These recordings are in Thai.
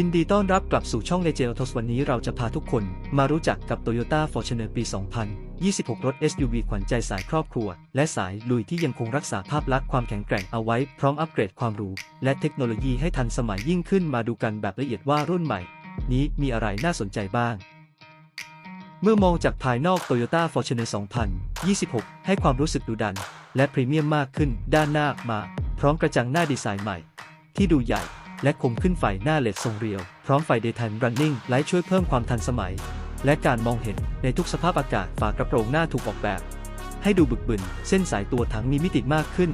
ินดีต้อนรับกลับสู่ช่องเลเจอทสวันนี้เราจะพาทุกคนมารู้จักกับ Toyota Fortuner ปี 2026 รถ SUV ขวัญใจสายครอบครัว และสายลุยที่ยังคงรักษาภาพลักษณ์ความแข็งแกร่งเอาไว้ พร้อมอัปเกรดความหรู้และเทคโนโลยีให้ทันสมัยยิ่งขึ้นมาดูกันแบบละเอียดว่ารุ่นใหม่ นี้มีอะไรน่าสนใจบ้าง เมื่อมองจากภายนอก Toyota Fortuner 2026 ให้ความรู้สึกดุดัน และพรีเมียมมากขึ้น ด้านหน้ามา พร้อมกระจังหน้าดีไซน์ใหม่ ที่ดูใหญ่ และคมขึ้นไฟหน้าเลดทรงเรียว พร้อมไฟ Daytime Running ไลท์ช่วยเพิ่มความทันสมัย และการมองเห็นในทุกสภาพอากาศฝากระโปรงหน้าถูกออกแบบ ให้ดูบึกบึน เส้นสายตัวถังมีมิติมากขึ้น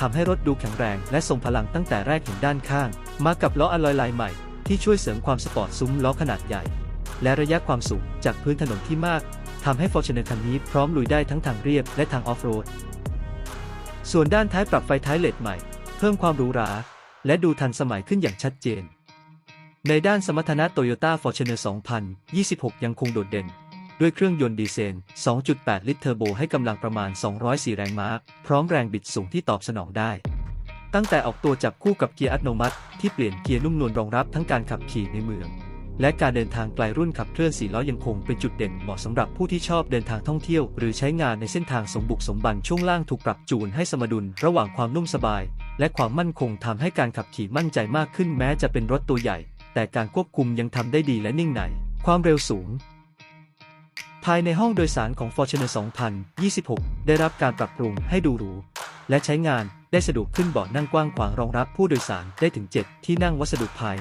ทำให้รถดูแข็งแรงและทรงพลังตั้งแต่แรกเห็นด้านข้าง มากับล้ออลลอยลายใหม่ที่ช่วยเสริมความสปอร์ตซุ้มล้อขนาดใหญ่ และระยะความสูงจากพื้นถนนที่มากทำให้ Fortuner คันนี้พร้อมลุยได้ทั้งทางเรียบและทางออฟโรด ส่วนด้านท้ายปรับไฟท้ายเลดใหม่ เพิ่มความหรูหรา และดูทันสมัยขึ้นอย่างชัดเจน ในด้านสมรรถนะ Toyota Fortuner 2026 ยังคงโดดเด่น ด้วยเครื่องยนต์ดีเซล 2.8 ลิตรเทอร์โบให้กำลังประมาณ 204 แรงม้า พร้อมแรงบิดสูงที่ตอบสนองได้ ตั้งแต่ออกตัวจับคู่กับเกียร์อัตโนมัติที่เปลี่ยนเกียร์นุ่มนวลรองรับทั้งการขับขี่ในเมือง และการเดินทางไกลรุ่นขับเคลื่อน4ล้อยังคงเป็นจุดเด่นเหมาะสำหรับผู้ที่ชอบเดินทางท่องเที่ยว หรือใช้งานในเส้นทางสมบุกสมบันช่วงล่างถูกปรับจูนให้สมดุลระหว่างความนุ่มสบาย และความมั่นคงทำให้การขับขี่มั่นใจมากขึ้นแม้จะเป็นรถตัวใหญ่ แต่การควบคุมยังทำได้ดีและนิ่งในความเร็วสูง ภายในห้องโดยสารของ Fortuner 2026 ได้รับการปรับปรุงให้ดูหรูและใช้งานได้สะดวกขึ้นเบาะนั่งกว้างขวางรองรับผู้โดยสารได้ถึง 7 ที่นั่งวัสดุภาย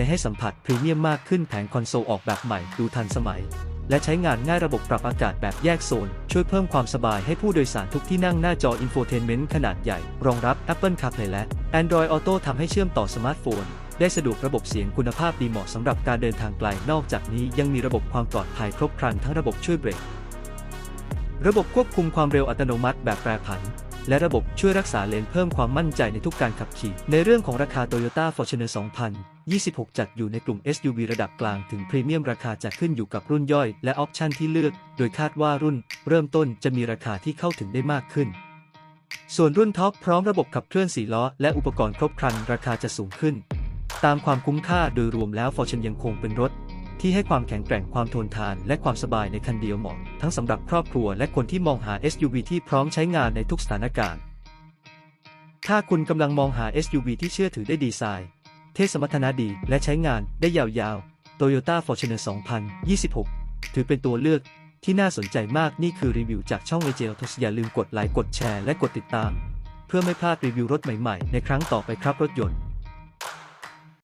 ในให้สัมผัสพรีเมียมมากขึ้นแผงคอนโซลออกแบบใหม่ดูทันสมัย และใช้งานง่ายระบบปรับอากาศแบบแยกโซน ช่วยเพิ่มความสบายให้ผู้โดยสารทุกที่นั่งหน้าจออินโฟเทนเมนต์ขนาดใหญ่ รองรับ Apple CarPlay และ Android Auto ทำให้เชื่อมต่อสมาร์ทโฟน ได้สะดวกระบบเสียงคุณภาพดีเหมาะสำหรับการเดินทางไกลนอกจากนี้ยังมีระบบความปลอดภัยครบครันทั้งระบบช่วยเบรกระบบควบคุมความเร็วอัตโนมัติแบบแปรผัน และระบบช่วยรักษาเลนเพิ่มความมั่นใจในทุกการขับขี่ ในเรื่องของราคา Toyota Fortuner 2026 จัดอยู่ในกลุ่ม SUV ระดับกลางถึงพรีเมียมราคาจะขึ้นอยู่กับรุ่นย่อย และออปชันที่เลือก โดยคาดว่ารุ่น เริ่มต้นจะมีราคาที่เข้าถึงได้มากขึ้น ส่วนรุ่นท็อปพร้อมระบบขับเคลื่อน4ล้อ และอุปกรณ์ครบครันราคาจะสูงขึ้น ตามความคุ้มค่าโดยรวมแล้ว Fortuner ยังคงเป็นรถ ที่ให้ความแข็งแกร่งความทนทาน และความสบายในคันเดียวเหมาะทั้งสำหรับครอบครัวและคนที่มองหา SUV ที่พร้อมใช้งานในทุกสถานการณ์ ถ้าคุณกำลังมองหา SUV ที่เชื่อถือได้ดีไซน์ เทสมรรถนะดีและใช้งานได้ยาวๆ Toyota Fortuner 2026 ถือเป็นตัวเลือกที่น่าสนใจมากนี่คือรีวิวจากช่อง a j l t o s อย่าลืมกดไลค์กดแชร์และกดติดตาม เพื่อไม่พลาดรีวิวรถใหม่ๆ ในครั้งต่อไปครับรถยนต์